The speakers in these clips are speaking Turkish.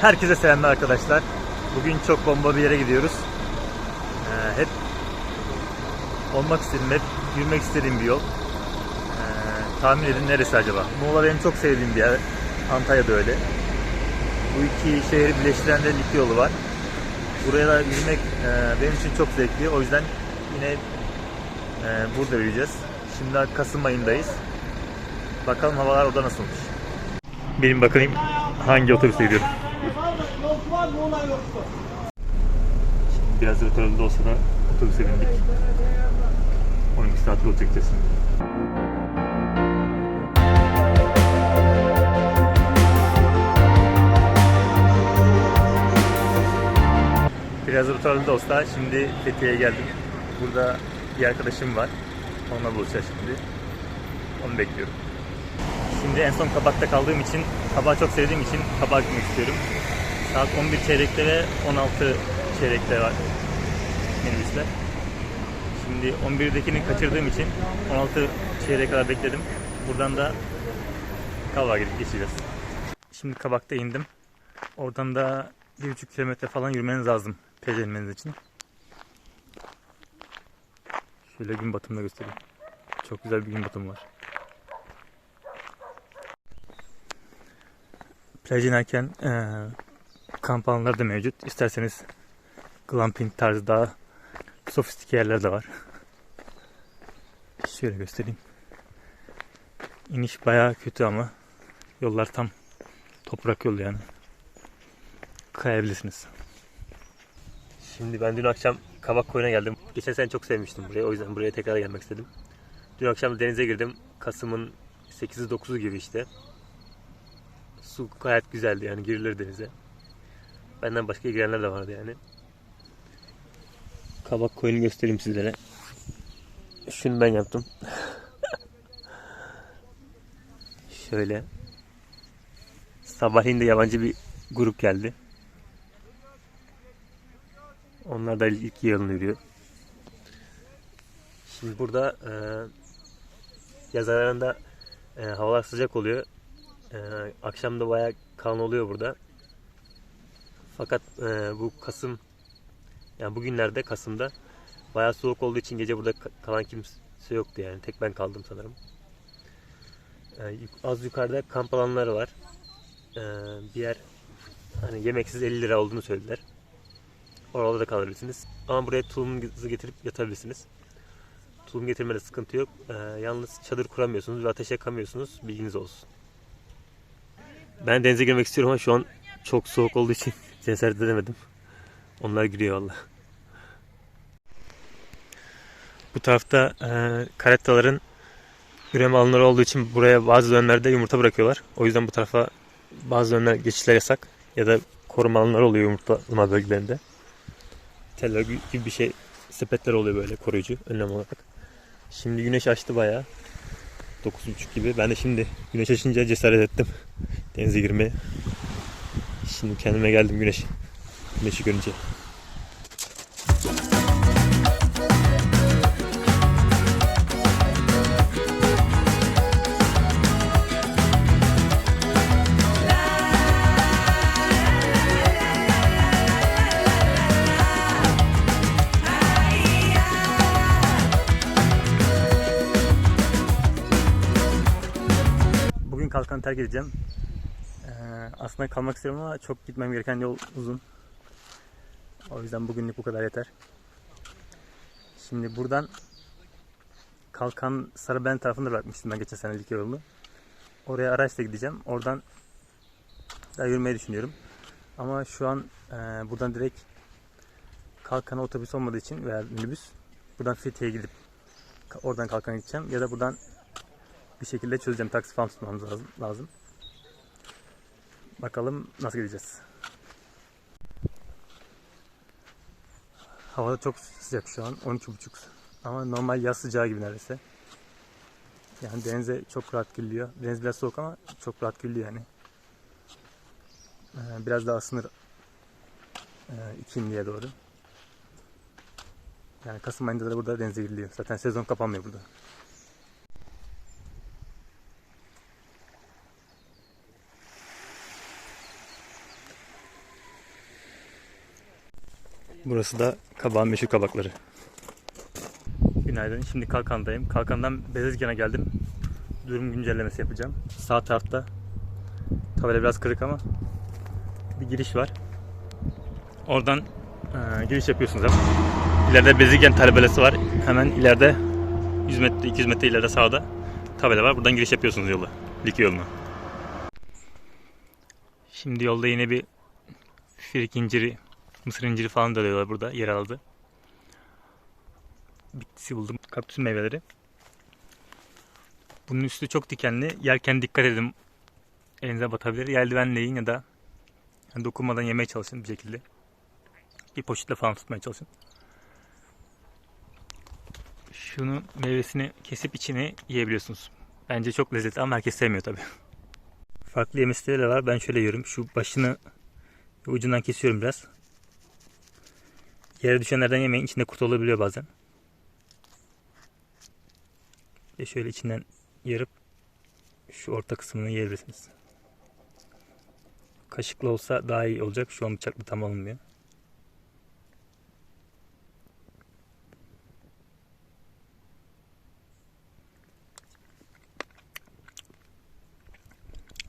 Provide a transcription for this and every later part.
Herkese selamlar arkadaşlar. Bugün çok bomba bir yere gidiyoruz. Ee, hep olmak istediğim, hep yürümek istediğim bir yol. Ee, tahmin edin neresi acaba? Muğla benim çok sevdiğim bir yer. Antalya'da öyle. Bu iki şehri birleştiren de lig yolu var. Buraya da yürümek e, benim için çok zevkli. O yüzden yine e, burada yürüyeceğiz. Şimdi Kasım ayındayız. Bakalım havalar orada nasılmış. Benim bakayım hangi otobüse gidiyorum. Var mı ona yoktu. Biraz rötarlı olsa da otobüse bindik. 12 saat yol çekeceğiz şimdi. Biraz da olsa şimdi Fethiye'ye geldim. Burada bir arkadaşım var. Onunla buluşacağız şimdi. Onu bekliyorum. Şimdi en son Kabak'ta kaldığım için, Kabak'ı çok sevdiğim için Kabak'a gitmek istiyorum. Saat 11 çeyrekte ve 16 çeyrekte var minibüsler. Şimdi 11'dekini kaçırdığım için 16 çeyreğe kadar bekledim. Buradan da Kabak'a gidip geçeceğiz. Şimdi Kabak'ta indim. Oradan da 1,5 kilometre falan yürümeniz lazım plaj inmeniz için. Şöyle gün batımını göstereyim. Çok güzel bir gün batımı var. Plaj inerken kamp alanları da mevcut. İsterseniz glamping tarzı daha sofistike yerler de var. Şöyle göstereyim. İniş bayağı kötü ama yollar tam toprak yolu yani. Kayabilirsiniz. Şimdi ben dün akşam Kabak Koyu'na geldim. Geçen sene çok sevmiştim burayı. O yüzden buraya tekrar gelmek istedim. Dün akşam denize girdim. Kasım'ın 8'i 9'u gibi işte. Su gayet güzeldi yani girilir denize. Benden başka girenler de vardı yani. Kabak koyunu göstereyim sizlere. Şunu ben yaptım. Şöyle. Sabahleyin de yabancı bir grup geldi. Onlar da ilk yılını yürüyor. Şimdi burada e, yaz aylarında e, havalar sıcak oluyor. E, akşam da bayağı kalın oluyor burada. Fakat e, bu Kasım yani bugünlerde Kasım'da bayağı soğuk olduğu için gece burada ka- kalan kimse yoktu yani. Tek ben kaldım sanırım. E, az yukarıda kamp alanları var. E, bir yer hani yemeksiz 50 lira olduğunu söylediler. Orada da kalabilirsiniz. Ama buraya tulumunuzu getirip yatabilirsiniz. Tulum getirmede sıkıntı yok. E, yalnız çadır kuramıyorsunuz ve ateş yakamıyorsunuz. Bilginiz olsun. Ben denize girmek istiyorum ama şu an çok soğuk olduğu için cesaret edemedim. Onlar giriyor valla. Bu tarafta e, karettaların üreme alanları olduğu için buraya bazı dönemlerde yumurta bırakıyorlar. O yüzden bu tarafa bazı dönemler geçişler yasak. Ya da koruma alanları oluyor yumurtlama bölgelerinde. Teller gibi bir şey sepetler oluyor böyle koruyucu önlem olarak. Şimdi güneş açtı bayağı. 9.30 gibi. Ben de şimdi güneş açınca cesaret ettim denize girmeye. Şimdi kendime geldim güneş. Güneşi görünce. Bugün kalkanı terk edeceğim. Aslında kalmak istiyorum ama çok gitmem gereken yol uzun. O yüzden bugünlük bu kadar yeter. Şimdi buradan Kalkan Sarıben tarafında bırakmıştım ben geçen senelik yolunu. Oraya araçla gideceğim. Oradan da yürümeyi düşünüyorum. Ama şu an e, buradan direkt Kalkan'a otobüs olmadığı için veya minibüs buradan Fethiye'ye gidip oradan Kalkan'a gideceğim. Ya da buradan bir şekilde çözeceğim. Taksi falan tutmamız lazım. Bakalım nasıl gideceğiz. Hava çok sıcak şu an. 12.30. Ama normal yaz sıcağı gibi neredeyse. Yani denize çok rahat giriliyor. Deniz biraz soğuk ama çok rahat giriliyor yani. Ee, biraz daha ısınır ee, ikindiye doğru. Yani Kasım ayında da burada denize giriliyor. Zaten sezon kapanmıyor burada. Burası da kabağın meşhur kabakları. Günaydın. Şimdi Kalkan'dayım. Kalkan'dan Bezirgan'a geldim. Durum güncellemesi yapacağım. Sağ tarafta tabela biraz kırık ama bir giriş var. Oradan e, giriş yapıyorsunuz hep. İleride Bezirgan tabelası var. Hemen ileride 100 metre 200 metre ileride sağda tabela var. Buradan giriş yapıyorsunuz yola. Likya yoluna. Şimdi yolda yine bir firik inciri, mısır inciri falan da alıyorlar burada yer aldı. Bitkisi buldum. Kaktüs meyveleri. Bunun üstü çok dikenli. Yerken dikkat edin. Elinize batabilir. Eldivenle yiyin ya da yani dokunmadan yemeye çalışın bir şekilde. Bir poşetle falan tutmaya çalışın. Şunu meyvesini kesip içine yiyebiliyorsunuz. Bence çok lezzetli ama herkes sevmiyor tabi. Farklı yeme stilleri de var. Ben şöyle yiyorum. Şu başını ucundan kesiyorum biraz. Yere düşenlerden yemeyin. İçinde kurt olabiliyor bazen. Ve şöyle içinden yarıp şu orta kısmını yiyebilirsiniz. Kaşıkla olsa daha iyi olacak. Şu an bıçakla tam olmuyor.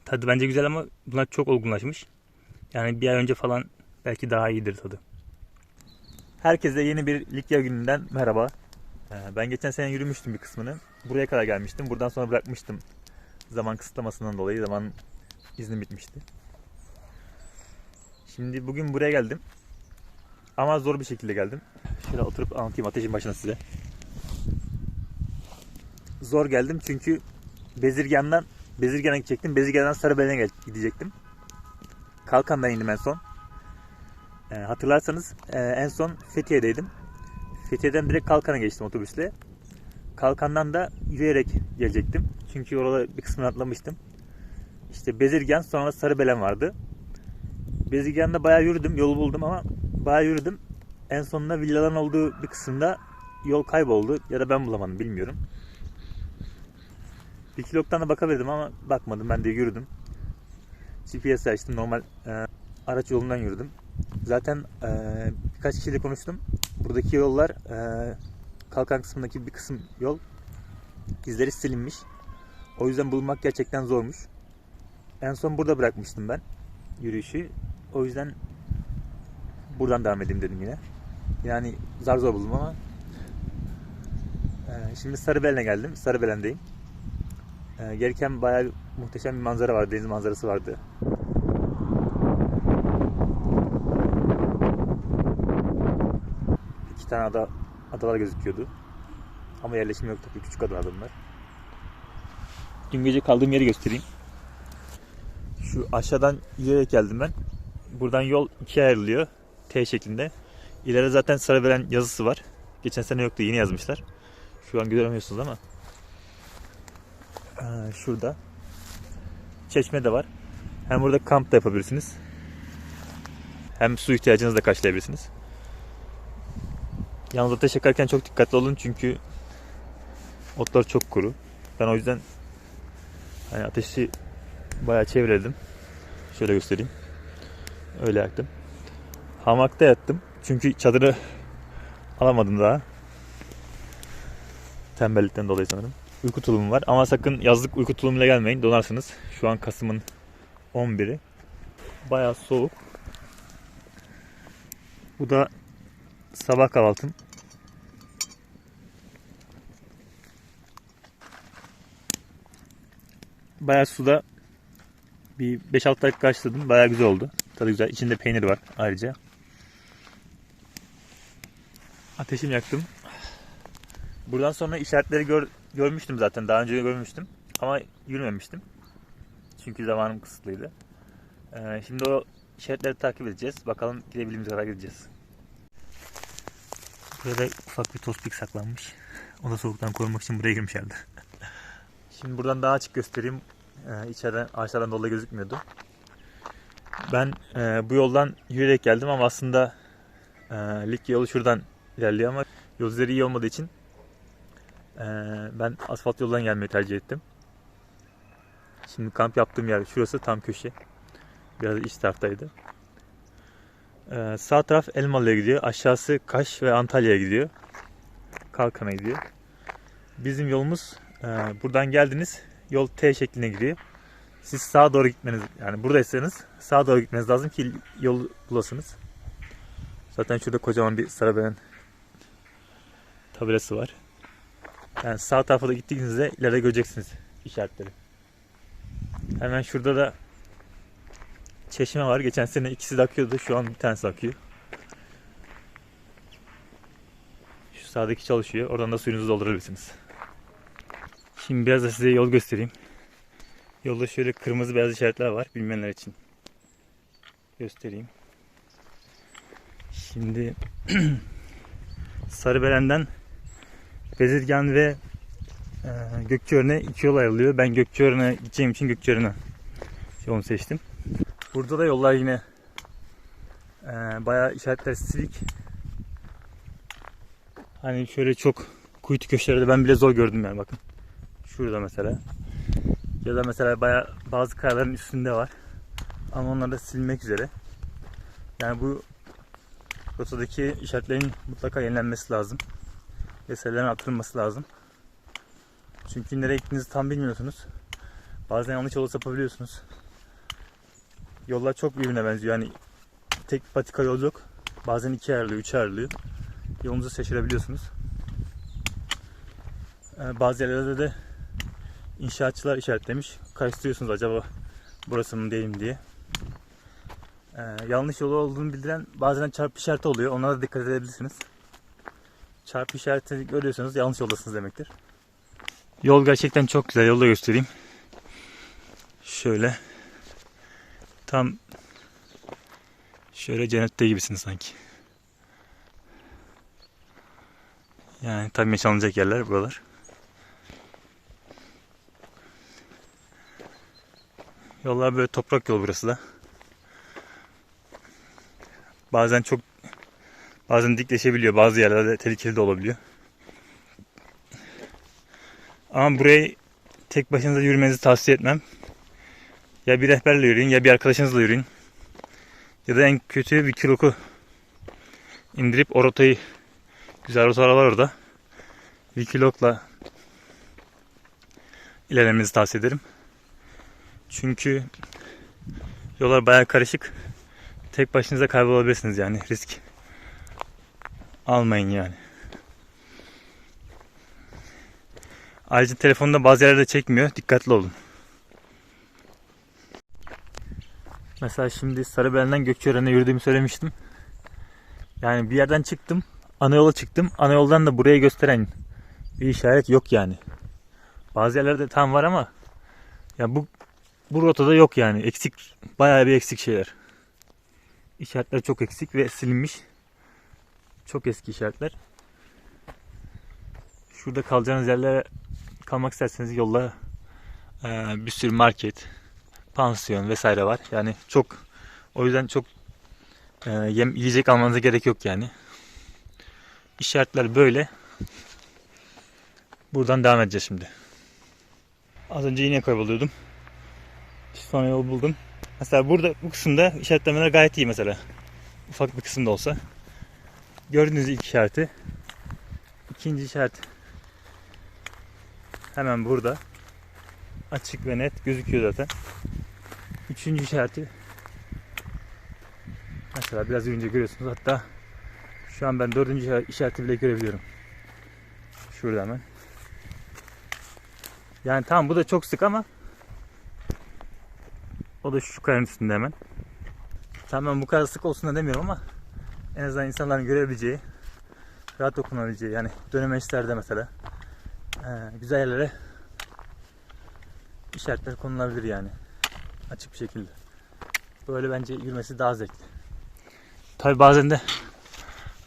Tadı bence güzel ama bunlar çok olgunlaşmış. Yani bir ay önce falan belki daha iyidir tadı. Herkese yeni bir Likya gününden merhaba. Ee, Ben geçen sene yürümüştüm bir kısmını. Buraya kadar gelmiştim. Buradan sonra bırakmıştım. Zaman kısıtlamasından dolayı zaman iznim bitmişti. Şimdi bugün buraya geldim. Ama zor bir şekilde geldim. Şöyle oturup anlatayım ateşin başına size. Zor geldim çünkü Bezirgan'dan Bezirgan'a gidecektim. Bezirgan'dan Sarıbelen'e gidecektim. Kalkan'dan indim en son. Ee, hatırlarsanız e, en son Fethiye'deydim. Fethiye'den direkt Kalkan'a geçtim otobüsle. Kalkan'dan da yürüyerek gelecektim. Çünkü orada bir kısmını atlamıştım. İşte Bezirgan sonra Sarıbelen vardı. Bezirgan'da bayağı yürüdüm, yolu buldum ama bayağı yürüdüm. En sonunda villaların olduğu bir kısımda yol kayboldu ya da ben bulamadım bilmiyorum. Bir kiloktan da bakabilirdim ama bakmadım ben de yürüdüm. GPS açtım normal e, araç yolundan yürüdüm. Zaten e, birkaç kişiyle konuştum. Buradaki yollar e, kalkan kısmındaki bir kısım yol izleri silinmiş. O yüzden bulmak gerçekten zormuş. En son burada bırakmıştım ben yürüyüşü. O yüzden buradan devam edeyim dedim yine. Yani zar zor buldum ama e, şimdi Sarıbelen'e geldim. Sarıbelen'deyim. E, gelirken bayağı muhteşem bir manzara vardı. Deniz manzarası vardı. Tane ada, adalar gözüküyordu. Ama yerleşim yok tabii. Küçük adalar bunlar. Dün gece kaldığım yeri göstereyim. Şu aşağıdan yürüyerek geldim ben. Buradan yol ikiye ayrılıyor. T şeklinde. İleride zaten Sarıveren yazısı var. Geçen sene yoktu. Yeni yazmışlar. Şu an göremiyorsunuz ama. Aa, şurada. Çeşme de var. Hem burada kamp da yapabilirsiniz. Hem su ihtiyacınızı da karşılayabilirsiniz. Yalnız ateş yakarken çok dikkatli olun çünkü otlar çok kuru. Ben o yüzden hani ateşi bayağı çevreledim. Şöyle göstereyim. Öyle yaktım. Hamakta yattım. Çünkü çadırı alamadım daha. Tembellikten dolayı sanırım. Uyku tulumum var ama sakın yazlık uyku tulumuyla gelmeyin. Donarsınız. Şu an Kasım'ın 11'i. Bayağı soğuk. Bu da sabah kahvaltım. Bayağı suda bir 5-6 dakika karşıladım. Bayağı güzel oldu. Tadı güzel. İçinde peynir var ayrıca. Ateşimi yaktım. Buradan sonra işaretleri gör, görmüştüm zaten. Daha önce görmüştüm. Ama yürümemiştim. Çünkü zamanım kısıtlıydı. Ee, şimdi o işaretleri takip edeceğiz. Bakalım gidebildiğimiz kadar gideceğiz. Burada ufak bir tospik saklanmış. O da soğuktan korumak için buraya girmiş herhalde. Şimdi buradan daha açık göstereyim. Ee, içeriden ağaçlardan dolayı gözükmüyordu. Ben e, bu yoldan yürüyerek geldim ama aslında e, Likya yolu şuradan ilerliyor ama yol üzeri iyi olmadığı için e, ben asfalt yoldan gelmeyi tercih ettim. Şimdi kamp yaptığım yer şurası tam köşe. Biraz iç taraftaydı. Ee, sağ taraf Elmalı'ya gidiyor. Aşağısı Kaş ve Antalya'ya gidiyor. Kalkan'a gidiyor. Bizim yolumuz e, buradan geldiniz. Yol T şekline gidiyor. Siz sağa doğru gitmeniz yani buradaysanız sağa doğru gitmeniz lazım ki yol bulasınız. Zaten şurada kocaman bir Sarabelen tabelası var. Yani sağ tarafa da gittiğinizde ileride göreceksiniz işaretleri. Hemen şurada da çeşme var. Geçen sene ikisi de akıyordu. Şu an bir tanesi akıyor. Şu sağdaki çalışıyor. Oradan da suyunuzu doldurabilirsiniz. Şimdi biraz da size yol göstereyim. Yolda şöyle kırmızı beyaz işaretler var. Bilmeyenler için. Göstereyim. Şimdi Sarıbelen'den Bezirgan ve e, Gökçeören'e iki yol ayrılıyor. Ben Gökçeören'e gideceğim için Gökçeören'e yolunu seçtim. Burada da yollar yine e, bayağı işaretler silik. Hani şöyle çok kuytu köşelerde ben bile zor gördüm yani bakın. Şurada mesela. Ya da mesela bayağı bazı kayaların üstünde var. Ama onlar da silinmek üzere. Yani bu rotadaki işaretlerin mutlaka yenilenmesi lazım. Ve sayıların artırılması lazım. Çünkü nereye gittiğinizi tam bilmiyorsunuz. Bazen yanlış yol sapabiliyorsunuz. Yollar çok birbirine benziyor. Yani tek patika yol. Bazen iki ayrılıyor, üç ayrılıyor. Yolunuzu şaşırabiliyorsunuz. Ee, bazı yerlerde de inşaatçılar işaretlemiş. Karıştırıyorsunuz acaba burası mı değil mi diye. Ee, yanlış yolu olduğunu bildiren bazen çarpı işareti oluyor. Onlara da dikkat edebilirsiniz. Çarpı işaretini görüyorsanız yanlış yoldasınız demektir. Yol gerçekten çok güzel. Yolda göstereyim. Şöyle. Tam şöyle cennette gibisin sanki. Yani tam yaşanılacak yerler buralar. Yollar böyle toprak yol burası da. Bazen çok bazen dikleşebiliyor. Bazı yerlerde tehlikeli de olabiliyor. Ama burayı tek başınıza yürümenizi tavsiye etmem. Ya bir rehberle yürüyün ya bir arkadaşınızla yürüyün. Ya da en kötü bir kiloku indirip o rotayı güzel rotalar var orada. Wikilog'la ilerlemenizi tavsiye ederim. Çünkü yollar bayağı karışık. Tek başınıza kaybolabilirsiniz yani risk almayın yani. Ayrıca telefonda bazı yerlerde çekmiyor. Dikkatli olun. Mesela şimdi Sarıbelen'den Gökçeören'e yürüdüğümü söylemiştim. Yani bir yerden çıktım. Ana yola çıktım. Ana yoldan da buraya gösteren bir işaret yok yani. Bazı yerlerde tam var ama ya bu bu rotada yok yani. Eksik bayağı bir eksik şeyler. İşaretler çok eksik ve silinmiş. Çok eski işaretler. Şurada kalacağınız yerlere kalmak isterseniz yolda e, bir sürü market, pansiyon vesaire var. Yani çok o yüzden çok e, yem, yiyecek almanıza gerek yok yani. İşaretler böyle. Buradan devam edeceğiz şimdi. Az önce yine kayboluyordum. Sonra yol buldum. Mesela burada bu kısımda işaretlemeler gayet iyi mesela. Ufak bir kısımda olsa. Gördüğünüz ilk işareti. İkinci işaret hemen burada. Açık ve net gözüküyor zaten. Üçüncü işareti mesela biraz önce görüyorsunuz. Hatta şu an ben dördüncü işareti bile görebiliyorum. Şurada hemen. Yani tamam bu da çok sık ama o da şu kayanın üstünde hemen. Tamam bu kadar sık olsun da demiyorum ama en azından insanların görebileceği, rahat okunabileceği yani dönemeçlerde mesela güzel yerlere işaretler konulabilir yani. Açık bir şekilde. Böyle bence yürümesi daha zevkli. Tabi bazen de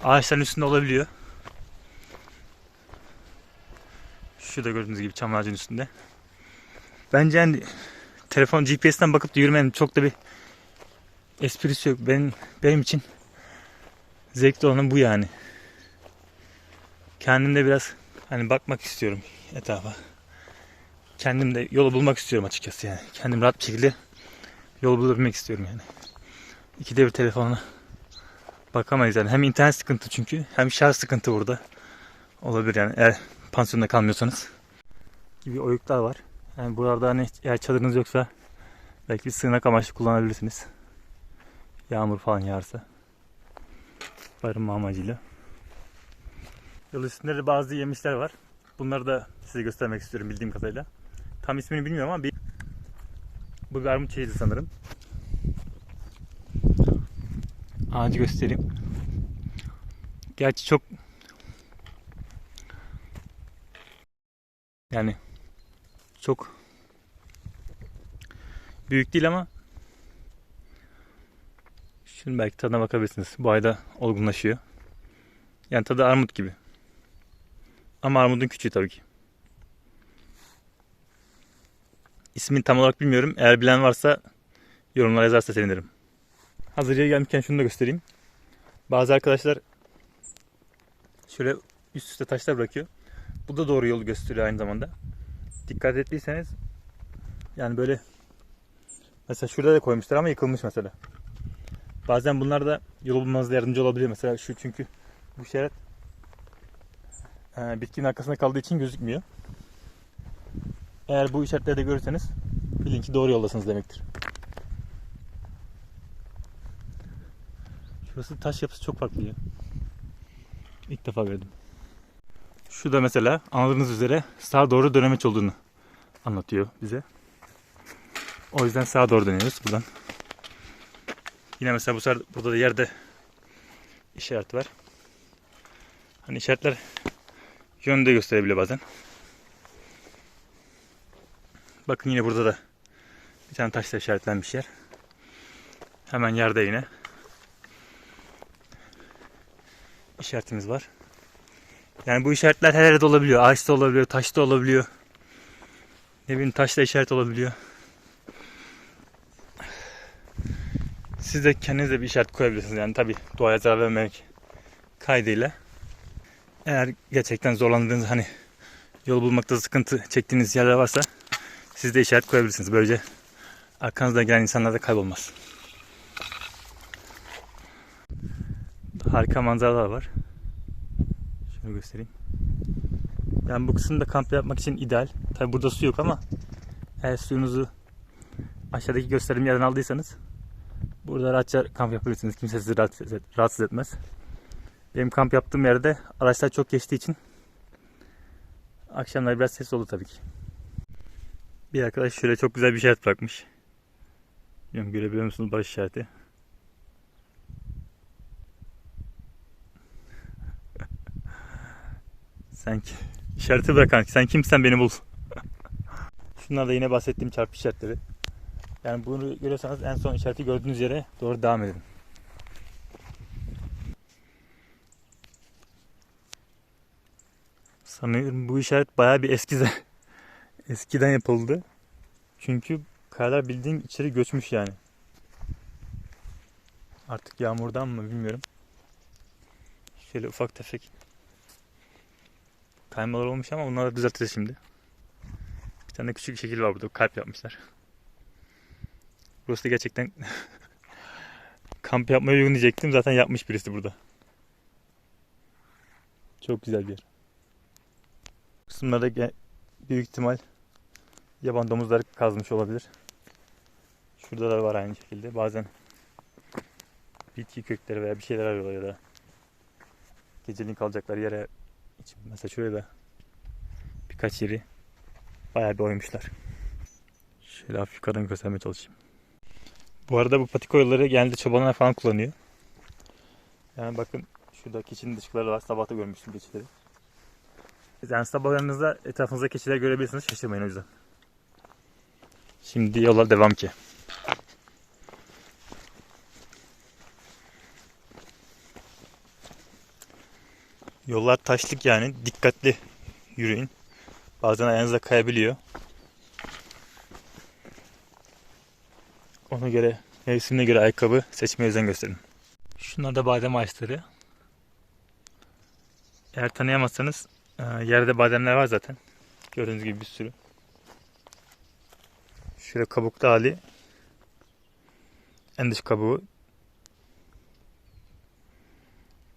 ağaçların üstünde olabiliyor. Şurada gördüğünüz gibi çam ağacının üstünde. Bence yani telefon GPS'ten bakıp da yürümenin çok da bir esprisi yok. Benim, benim için zevkli olan bu yani. Kendim de biraz hani bakmak istiyorum etrafa. Kendim de yolu bulmak istiyorum açıkçası yani. Kendim rahat bir şekilde yol bulabilmek istiyorum yani. İkide bir telefonu bakamayız yani. Hem internet sıkıntı çünkü hem şarj sıkıntı burada. Olabilir yani eğer pansiyonda kalmıyorsanız. Gibi oyuklar var. Yani buralarda hani eğer çadırınız yoksa belki bir sığınak amaçlı kullanabilirsiniz. Yağmur falan yağarsa. Barınma amacıyla. Yol üstünde de bazı yemişler var. Bunları da size göstermek istiyorum bildiğim kadarıyla. Tam ismini bilmiyorum ama bir... Bu bir armut çeşidi sanırım. Ağacı göstereyim. Gerçi çok yani çok büyük değil ama şunu belki tadına bakabilirsiniz. Bu ayda olgunlaşıyor. Yani tadı armut gibi. Ama armudun küçüğü tabii ki. İsmini tam olarak bilmiyorum. Eğer bilen varsa yorumlara yazarsa sevinirim. Hazır yere gelmişken şunu da göstereyim. Bazı arkadaşlar şöyle üst üste taşlar bırakıyor. Bu da doğru yolu gösteriyor aynı zamanda. Dikkat ettiyseniz yani böyle mesela şurada da koymuşlar ama yıkılmış mesela. Bazen bunlar da yol bulmanızda yardımcı olabiliyor. Mesela şu çünkü bu şerit e, bitkinin arkasında kaldığı için gözükmüyor. Eğer bu işaretleri de görürseniz bilin ki doğru yoldasınız demektir. Şurası taş yapısı çok farklı ya. İlk defa gördüm. Şu da mesela anladığınız üzere sağa doğru dönemeç olduğunu anlatıyor bize. O yüzden sağa doğru dönüyoruz buradan. Yine mesela bu sefer burada da yerde işaret var. Hani işaretler yönde gösterebiliyor bazen. Bakın yine burada da bir tane taşla işaretlenmiş yer. Hemen yerde yine işaretimiz var. Yani bu işaretler her yerde olabiliyor. Ağaçta olabiliyor, taşta olabiliyor. Ne bileyim taşla işaret olabiliyor. Siz de kendinize bir işaret koyabilirsiniz. Yani tabi doğaya zarar vermemek kaydıyla. Eğer gerçekten zorlandığınız hani yol bulmakta sıkıntı çektiğiniz yerler varsa siz de işaret koyabilirsiniz. Böylece arkanızda gelen insanlar da kaybolmaz. Harika manzaralar var. Şöyle göstereyim. Yani bu kısımda kamp yapmak için ideal. Tabi burada su yok ama eğer suyunuzu aşağıdaki gösterdiğim yerden aldıysanız burada rahatça kamp yapabilirsiniz. Kimse sizi rahatsız, et- rahatsız etmez. Benim kamp yaptığım yerde araçlar çok geçtiği için akşamları biraz ses oldu tabii ki. Bir arkadaş şöyle çok güzel bir işaret bırakmış. Bilmiyorum görebiliyor musunuz baş işareti? Sen ki işareti bırakan sen kimsen beni bul. Şunlar da yine bahsettiğim çarpı işaretleri. Yani bunu görüyorsanız en son işareti gördüğünüz yere doğru devam edin. Sanıyorum bu işaret bayağı bir eski za- eskiden yapıldı. Çünkü kayalar bildiğin içeri göçmüş yani. Artık yağmurdan mı bilmiyorum. Şöyle ufak tefek kaymalar olmuş ama onları da şimdi. Bir tane küçük şekil var burada. Kalp yapmışlar. Burası da gerçekten kamp yapmaya uygun diyecektim. Zaten yapmış birisi burada. Çok güzel bir yer. Kısımlarda büyük ihtimal yaban domuzları kazmış olabilir. Şurada da var aynı şekilde. Bazen bitki kökleri veya bir şeyler arıyorlar ya da geceliğin kalacakları yere. Mesela şuraya da birkaç yeri bayağı bir oymuşlar. Şöyle hafif yukarıdan göstermeye çalışayım. Bu arada bu patika yolları genelde çobanlar falan kullanıyor. Yani bakın şurada keçinin dışkıları var. Sabah da görmüştüm keçileri. Yani sabahlarınızda etrafınızda keçiler görebilirsiniz. Şaşırmayın o yüzden. Şimdi yola devam ki. Yollar taşlık yani. Dikkatli yürüyün. Bazen ayağınıza kayabiliyor. Ona göre mevsimine göre ayakkabı seçmeye özen gösterin. Şunlar da badem ağaçları. Eğer tanıyamazsanız e, yerde bademler var zaten. Gördüğünüz gibi bir sürü. Şöyle kabuklu hali. En dış kabuğu.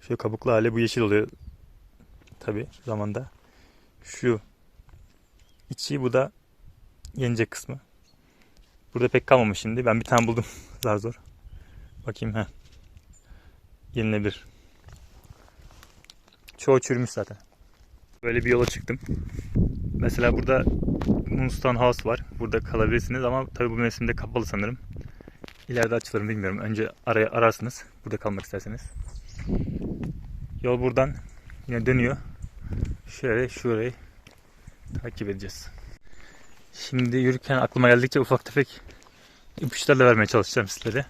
Şu kabuklu hali bu yeşil oluyor. Tabi zamanda. Şu içi bu da yenecek kısmı. Burada pek kalmamış şimdi. Ben bir tane buldum. Zar zor. Bakayım ha. Yenilebilir. Çoğu çürümüş zaten. Böyle bir yola çıktım. Mesela burada Moonstone House var. Burada kalabilirsiniz ama tabii bu mevsimde kapalı sanırım. İleride açılır bilmiyorum. Önce araya ararsınız. Burada kalmak isterseniz. Yol buradan yine dönüyor. Şöyle şurayı takip edeceğiz. Şimdi yürürken aklıma geldikçe ufak tefek ipuçlarla vermeye çalışacağım sizlere.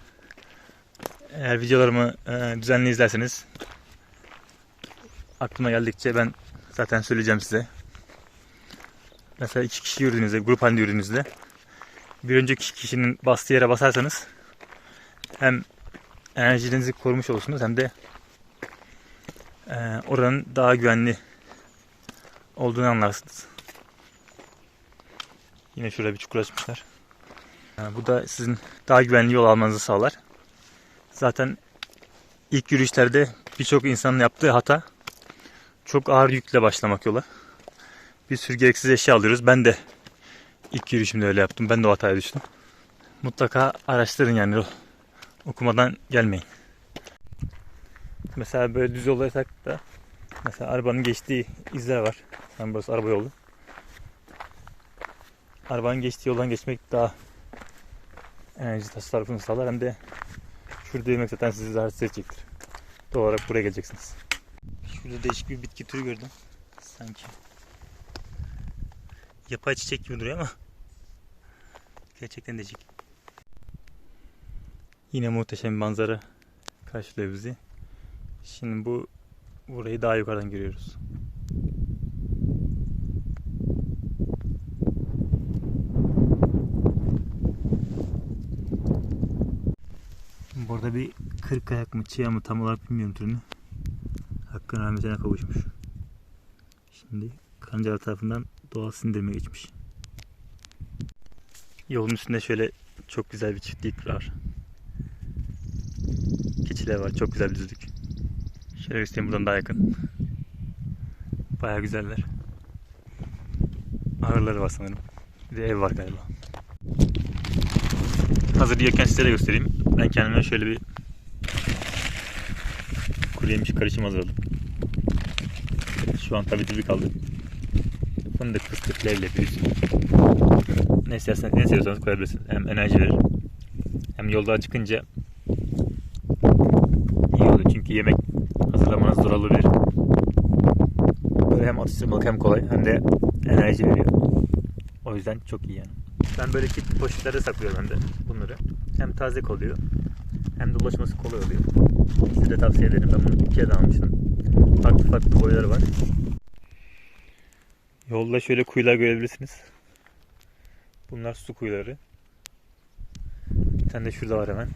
Eğer videolarımı e, düzenli izlerseniz aklıma geldikçe ben zaten söyleyeceğim size. Mesela iki kişi yürüdüğünüzde, grup halinde yürüdüğünüzde bir önceki kişinin bastığı yere basarsanız hem enerjinizi korumuş olursunuz hem de e, oranın daha güvenli olduğunu anlarsınız. Yine şurada bir çukur açmışlar. E, bu da sizin daha güvenli yol almanızı sağlar. Zaten ilk yürüyüşlerde birçok insanın yaptığı hata çok ağır yükle başlamak yola. Bir sürü gereksiz eşya alıyoruz. Ben de ilk yürüyüşümde öyle yaptım. Ben de o hataya düştüm. Mutlaka araştırın yani okumadan gelmeyin. Mesela böyle düz yoldaysak da mesela arabanın geçtiği izler var. Yani burası araba yolu. Arabanın geçtiği yoldan geçmek daha enerji tasarrufunu sağlar hem de şurada yürümek zaten sizi rahatsız edecektir. Doğal olarak buraya geleceksiniz. Şurada değişik bir bitki türü gördüm. Sanki yapay çiçek gibi duruyor ama gerçekten değişik. Yine muhteşem bir manzara karşılıyor bizi. Şimdi bu burayı daha yukarıdan görüyoruz. Burada bir kırk ayak mı çiğ mı tam olarak bilmiyorum türünü. Hakkın rahmetine kavuşmuş. Şimdi Kancar tarafından doğal sindirime geçmiş. Yolun üstünde şöyle çok güzel bir çiftlik var. Keçiler var. Çok güzel bir düzlük. Şöyle göstereyim buradan daha yakın. Baya güzeller. Ahırları var sanırım. Bir de ev var galiba. Hazır yerken size de göstereyim. Ben kendime şöyle bir kuru yemiş karışım hazırladım. Şu an tabii dibi kaldı. Fındık, fıstık, leblebi. Ne isterseniz, ne seviyorsanız koyabilirsiniz. Hem enerji verir. Hem yolda çıkınca iyi oluyor. Çünkü yemek hazırlamanız zor olabilir. Böyle hem atıştırmalık hem kolay hem de enerji veriyor. O yüzden çok iyi yani. Ben böyle kilitli poşetlerde saklıyorum hem de bunları. Hem taze kalıyor hem de ulaşması kolay oluyor. Size de tavsiye ederim. Ben bunu de almıştım. Farklı farklı boyları var. Yolda şöyle kuyular görebilirsiniz. Bunlar su kuyuları. Bir tane de şurada var hemen.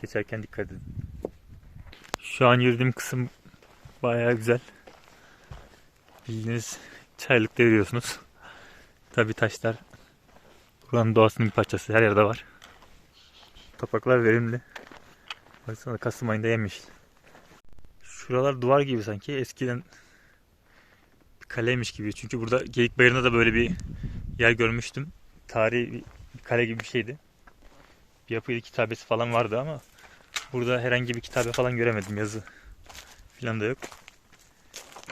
Geçerken dikkat edin. Şu an yürüdüğüm kısım bayağı güzel. Bildiğiniz çaylıkta yürüyorsunuz. Tabi taşlar buranın doğasının bir parçası. Her yerde var. Topraklar verimli. Baksana Kasım ayında yemiş. Şuralar duvar gibi sanki. Eskiden kaleymiş gibi. Çünkü burada Geyik Bayırı'nda da böyle bir yer görmüştüm. Tarihi bir kale gibi bir şeydi. Bir yapı kitabesi falan vardı ama burada herhangi bir kitabe falan göremedim. Yazı falan da yok.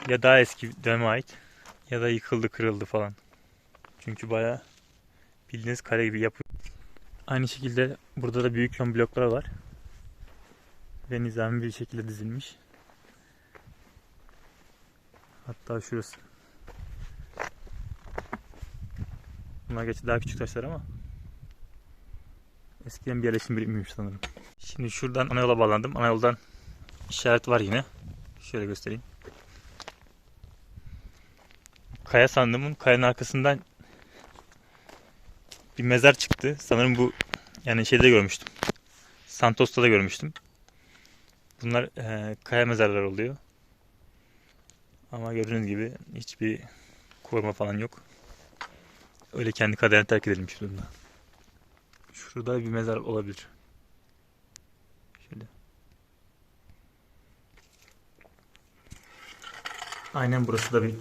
Ya daha eski döneme ait ya da yıkıldı kırıldı falan. Çünkü bayağı bildiğiniz kare gibi yapı. Aynı şekilde burada da büyük yön bloklar var. Ve nizami bir şekilde dizilmiş. Hatta şurası. Bunlar gerçi daha küçük taşlar ama eskiden bir yerleşim birimiymiş sanırım. Şimdi şuradan ana yola bağlandım. Ana yoldan işaret var yine. Şöyle göstereyim. Kaya sandığımın kayanın arkasından bir mezar çıktı. Sanırım bu yani şeyde görmüştüm. Santos'ta da görmüştüm. Bunlar e, kaya mezarlar oluyor. Ama gördüğünüz gibi hiçbir koruma falan yok. Öyle kendi kaderini terk edelim şurada. Şurada bir mezar olabilir. Şöyle. Aynen burası da bir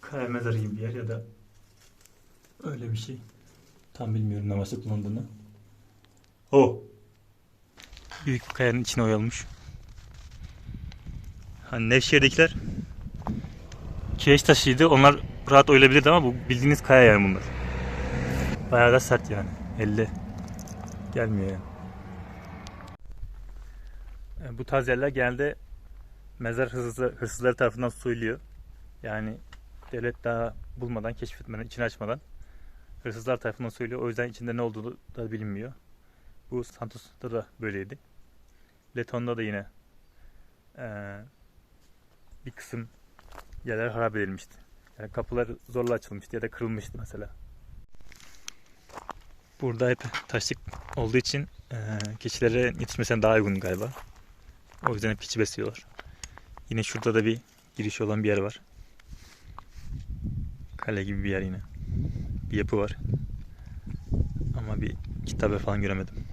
kaya mezarı gibi bir yer ya da öyle bir şey. Tam bilmiyorum ne nasıl kullandığını. Oh! Büyük bir kayanın içine oyalmış. Hani Nevşehir'dekiler kireç taşıydı. Onlar rahat oyulabilirdi ama bu bildiğiniz kaya yani bunlar. Bayağı da sert yani. Elle gelmiyor yani. E, Bu tarz yerler genelde mezar hırsızı, hırsızları tarafından soyuluyor. Yani devlet daha bulmadan, keşfetmeden, içini açmadan hırsızlar tarafından soyuluyor. O yüzden içinde ne olduğu da bilinmiyor. Bu Santos'ta da böyleydi. Leton'da da yine eee, bir kısım yerler harap edilmişti. Yani kapılar zorla açılmıştı ya da kırılmıştı mesela. Burada hep taşlık olduğu için eee keçilere yetişmesine daha uygun galiba. O yüzden hep keçi besliyorlar. Yine şurada da bir giriş olan bir yer var. Kale gibi bir yer yine. Bir yapı var. Ama bir kitabe falan göremedim.